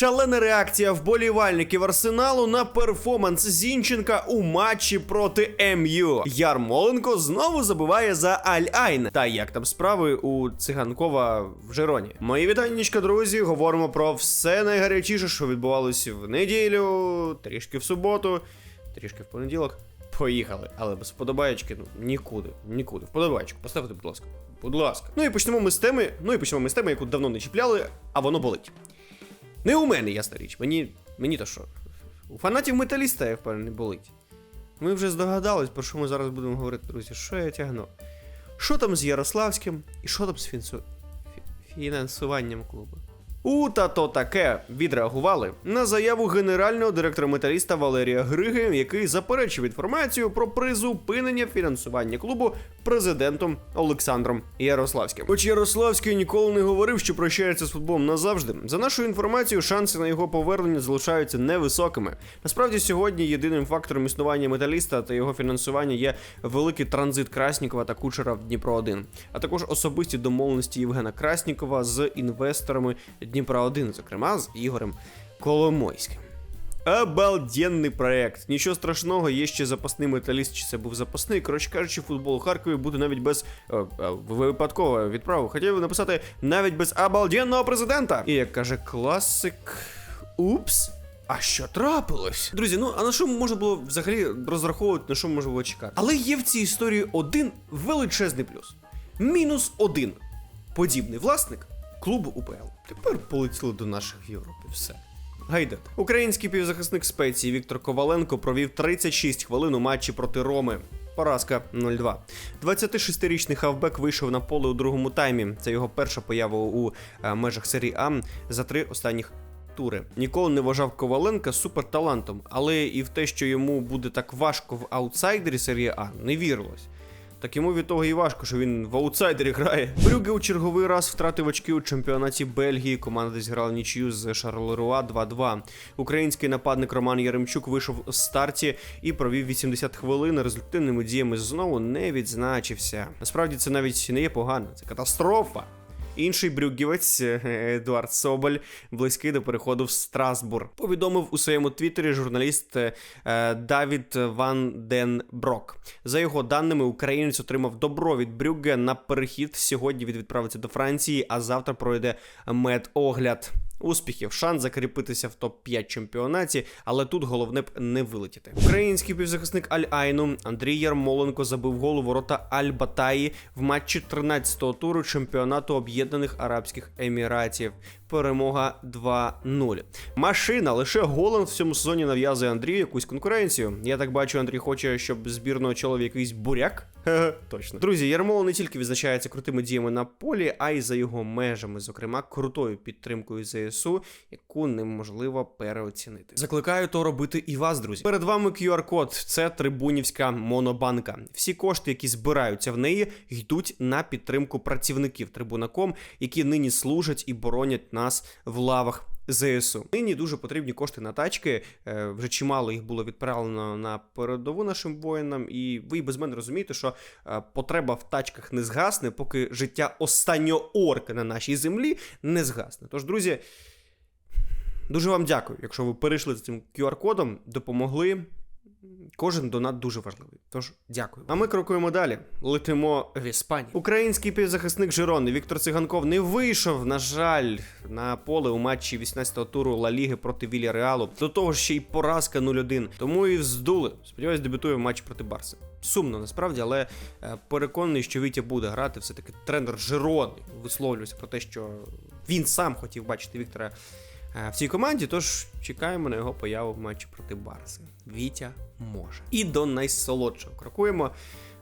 Шалена реакція вболівальників арсеналу на перформанс Зінченка у матчі проти МЮ. Ярмоленко знову забиває за Аль-Айн. Та як там справи у циганкова в Жероні? Мої вітаннячка, друзі. Говоримо про все найгарячіше, що відбувалося в неділю, трішки в суботу, трішки в понеділок. Поїхали, але без вподобаєчки, ну нікуди, нікуди. Вподобаєчку, поставте, будь ласка. Будь ласка. Ну і почнемо ми з теми. Ну і почнемо ми з теми, яку давно не чіпляли, а воно болить. Не у мене, ясна річ. Мені. Мені то що? У фанатів металіста, я впевнений, болить. Ми вже здогадались, про що ми зараз будемо говорити, друзі. Що я тягну? Що там з Ярославським і що там з фінансуванням клубу? У та то таке відреагували на заяву генерального директора металіста Валерія Григи, який заперечив інформацію про призупинення фінансування клубу президентом Олександром Ярославським. Хоч Ярославський ніколи не говорив, що прощається з футболом назавжди. За нашою інформацією, шанси на його повернення залишаються невисокими. Насправді, сьогодні єдиним фактором існування металіста та його фінансування є великий транзит Краснікова та Кучера в Дніпро 1 а також особисті домовленості Євгена Краснікова з інвесторами Дніпра 1 зокрема з Ігорем Коломойським. Обалденний проект. Нічого страшного, є ще запасний металіст, чи це був запасний. Коротше кажучи, футбол у Харкові буде навіть без е, е, випадково відправу. Хотів написати навіть без обалденного президента. І як каже класик. Упс. А що трапилось? Друзі, ну а на що можна було взагалі розраховувати, на що можна було чекати? Але є в цій історії один величезний плюс. Мінус один подібний власник клубу УПЛ. Тепер полетіли до наших в Європі. Все. Гайдет. Український півзахисник спеції Віктор Коваленко провів 36 хвилин у матчі проти Роми. Поразка 0-2. 26-річний хавбек вийшов на поле у другому таймі. Це його перша поява у е, межах серії А за три останніх тури. Ніколи не вважав Коваленка суперталантом, але і в те, що йому буде так важко в аутсайдері серії А, не вірилось. Так йому від того і важко, що він в аутсайдері грає. Брюге у черговий раз втратив очки у чемпіонаті Бельгії. Команда десь грала нічию з Шарлеруа 2-2. Український нападник Роман Яремчук вийшов з старті і провів 80 хвилин. Результативними діями знову не відзначився. Насправді це навіть не є погано, це катастрофа. Інший брюгівець е, Едуард Соболь, близький до переходу в Страсбург, повідомив у своєму твіттері журналіст е, Давід Ван Ден Брок. За його даними, українець отримав добро від Брюгге на перехід. Сьогодні він відправиться до Франції, а завтра пройде медогляд. Успіхів, шанс закріпитися в топ-5 чемпіонаті, але тут головне б не вилетіти. Український півзахисник Аль-Айну Андрій Ярмоленко забив гол у ворота Аль-Батаї в матчі 13-го туру чемпіонату Об'єднаних Арабських Еміратів. Перемога 2-0. Машина лише Голланд в цьому сезоні нав'язує Андрію якусь конкуренцію. Я так бачу, Андрій хоче, щоб збірну очолив якийсь буряк. Точно. Друзі, Ярмоло не тільки відзначається крутими діями на полі, а й за його межами, зокрема, крутою підтримкою ЗСУ, яку неможливо переоцінити. Закликаю то робити і вас, друзі. Перед вами QR-код. Це трибунівська монобанка. Всі кошти, які збираються в неї, йдуть на підтримку працівників трибунаком, які нині служать і боронять нас в лавах. ЗСУ. Нині дуже потрібні кошти на тачки. Е, Вже чимало їх було відправлено на передову нашим воїнам, і ви без мене розумієте, що е, потреба в тачках не згасне, поки життя останнього орка на нашій землі не згасне. Тож, друзі, дуже вам дякую, якщо ви перейшли за цим QR-кодом, допомогли. Кожен донат дуже важливий. Тож дякую. А ми крокуємо далі. Летимо в Іспанію. Український півзахисник Жирони Віктор Циганков не вийшов, на жаль, на поле у матчі 18-го туру Ла Ліги проти Вілля Реалу. До того ж ще й поразка 0-1. Тому і вздули. Сподіваюсь, дебютує в матчі проти Барси. Сумно насправді, але е, переконаний, що Вітя буде грати. Все таки тренер Жирони висловлювся про те, що він сам хотів бачити Віктора в цій команді. Тож чекаємо на його появу в матчі проти Барси. Вітя може. І до найсолодшого крокуємо.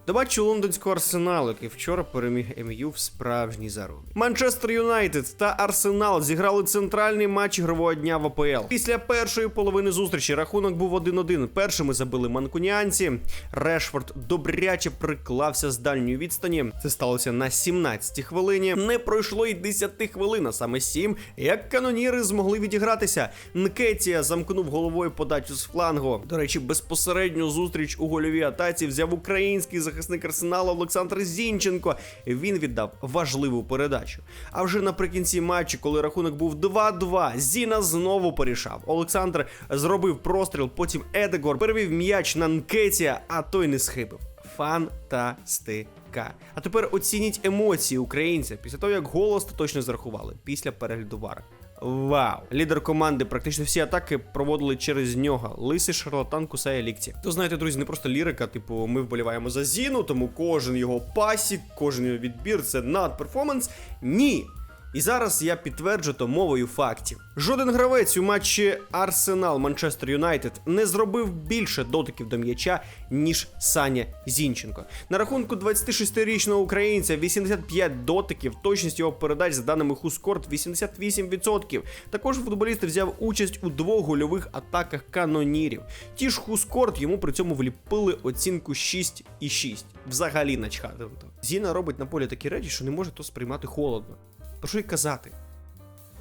До матчу лондонського арсеналу, який вчора переміг МЮ в справжній зарубі. Манчестер Юнайтед та Арсенал зіграли центральний матч ігрового дня в АПЛ. Після першої половини зустрічі рахунок був 1-1. Першими забили манкуніанці. Решфорд добряче приклався з дальньої відстані. Це сталося на 17-й хвилині. Не пройшло й 10 хвилин, а саме 7, як каноніри змогли відігратися. Нкетія замкнув головою подачу з флангу. До речі, безпосередню зустріч у гольовій атаці взяв український захисник захисник арсеналу Олександр Зінченко. Він віддав важливу передачу. А вже наприкінці матчу, коли рахунок був 2-2, Зіна знову порішав. Олександр зробив простріл, потім Едегор перевів м'яч на Нкетія, а той не схибив. Фантастика. А тепер оцініть емоції українця після того, як гол остаточно зарахували після перегляду вара. Вау! Лідер команди практично всі атаки проводили через нього. Лисий шарлатан кусає лікті. То знаєте, друзі, не просто лірика, типу, ми вболіваємо за Зіну, тому кожен його пасік, кожен його відбір це надперформанс. Ні. І зараз я підтверджу то мовою фактів. Жоден гравець у матчі Арсенал Манчестер Юнайтед не зробив більше дотиків до м'яча, ніж Саня Зінченко. На рахунку 26-річного українця 85 дотиків, точність його передач за даними Хускорт 88%. Також футболіст взяв участь у двох гольових атаках канонірів. Ті ж Хускорт йому при цьому вліпили оцінку 6,6. Взагалі начхати. на то. Зіна робить на полі такі речі, що не може то сприймати холодно. Про що й казати?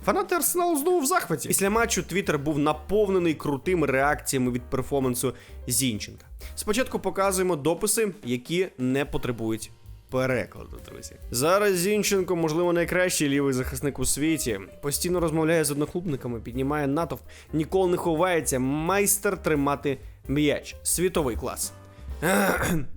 Фанати Арсеналу знову в захваті. Після матчу Твіттер був наповнений крутими реакціями від перформансу Зінченка. Спочатку показуємо дописи, які не потребують перекладу, друзі. Зараз Зінченко, можливо, найкращий лівий захисник у світі. Постійно розмовляє з одноклубниками, піднімає натовп, ніколи не ховається, майстер тримати м'яч. Світовий клас.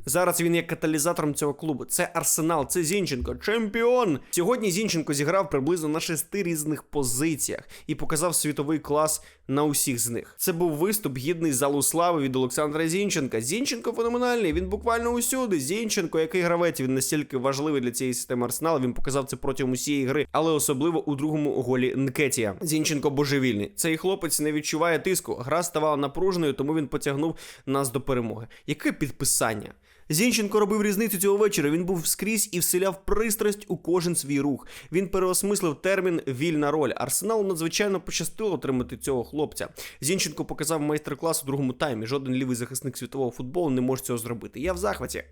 Зараз він є каталізатором цього клубу. Це Арсенал, це Зінченко, чемпіон. Сьогодні Зінченко зіграв приблизно на шести різних позиціях і показав світовий клас на усіх з них. Це був виступ гідний залу слави від Олександра Зінченка. Зінченко феноменальний. Він буквально усюди. Зінченко, який гравець, він настільки важливий для цієї системи Арсенала. Він показав це протягом усієї гри, але особливо у другому голі Нкетія. Зінченко божевільний. Цей хлопець не відчуває тиску. Гра ставала напруженою, тому він потягнув нас до перемоги. Яке підписання? Зінченко робив різницю цього вечора. Він був скрізь і вселяв пристрасть у кожен свій рух. Він переосмислив термін вільна роль. Арсеналу надзвичайно пощастило отримати цього хлопця. Зінченко показав майстер-клас у другому таймі. Жоден лівий захисник світового футболу не може цього зробити. Я в захваті.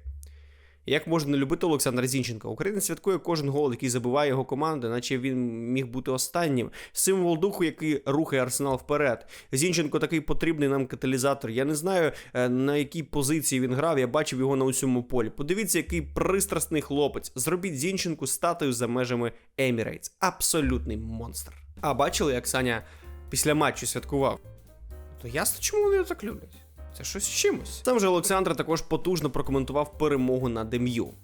Як можна любити Олександра Зінченка? Українець святкує кожен гол, який забиває його команда, наче він міг бути останнім. Символ духу, який рухає арсенал вперед. Зінченко такий потрібний нам каталізатор. Я не знаю е, на якій позиції він грав. Я бачив його на усьому полі. Подивіться, який пристрасний хлопець. Зробіть Зінченку статую за межами Емірейтс. Абсолютний монстр. А бачили, як Саня після матчу святкував? То ясно, чому вони його так люблять? Це щось з чимось. Сам же Олександр також потужно прокоментував перемогу над МЮ.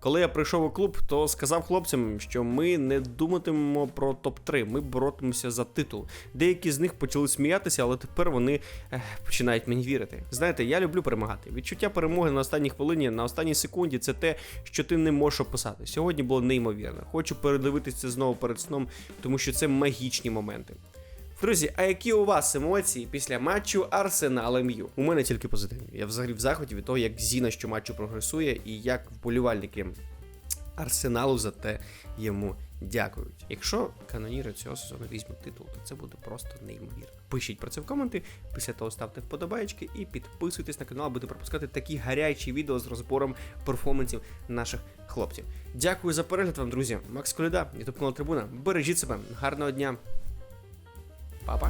Коли я прийшов у клуб, то сказав хлопцям, що ми не думатимемо про топ-3, ми боротимемося за титул. Деякі з них почали сміятися, але тепер вони ех, починають мені вірити. Знаєте, я люблю перемагати. Відчуття перемоги на останній хвилині, на останній секунді це те, що ти не можеш описати. Сьогодні було неймовірно. Хочу передивитися знову перед сном, тому що це магічні моменти. Друзі, а які у вас емоції після матчу Арсенал МЮ? У мене тільки позитивні. Я взагалі в захваті від того, як Зіна щоматчу прогресує, і як вболівальники Арсеналу за те йому дякують. Якщо каноніри цього сезону візьмуть титул, то це буде просто неймовірно. Пишіть про це в коменти, після того ставте вподобайки і підписуйтесь на канал, аби не пропускати такі гарячі відео з розбором перформансів наших хлопців. Дякую за перегляд вам, друзі. Макс Коляда, Ютуб канал Трибуна. Бережіть себе, гарного дня. Pa, pa.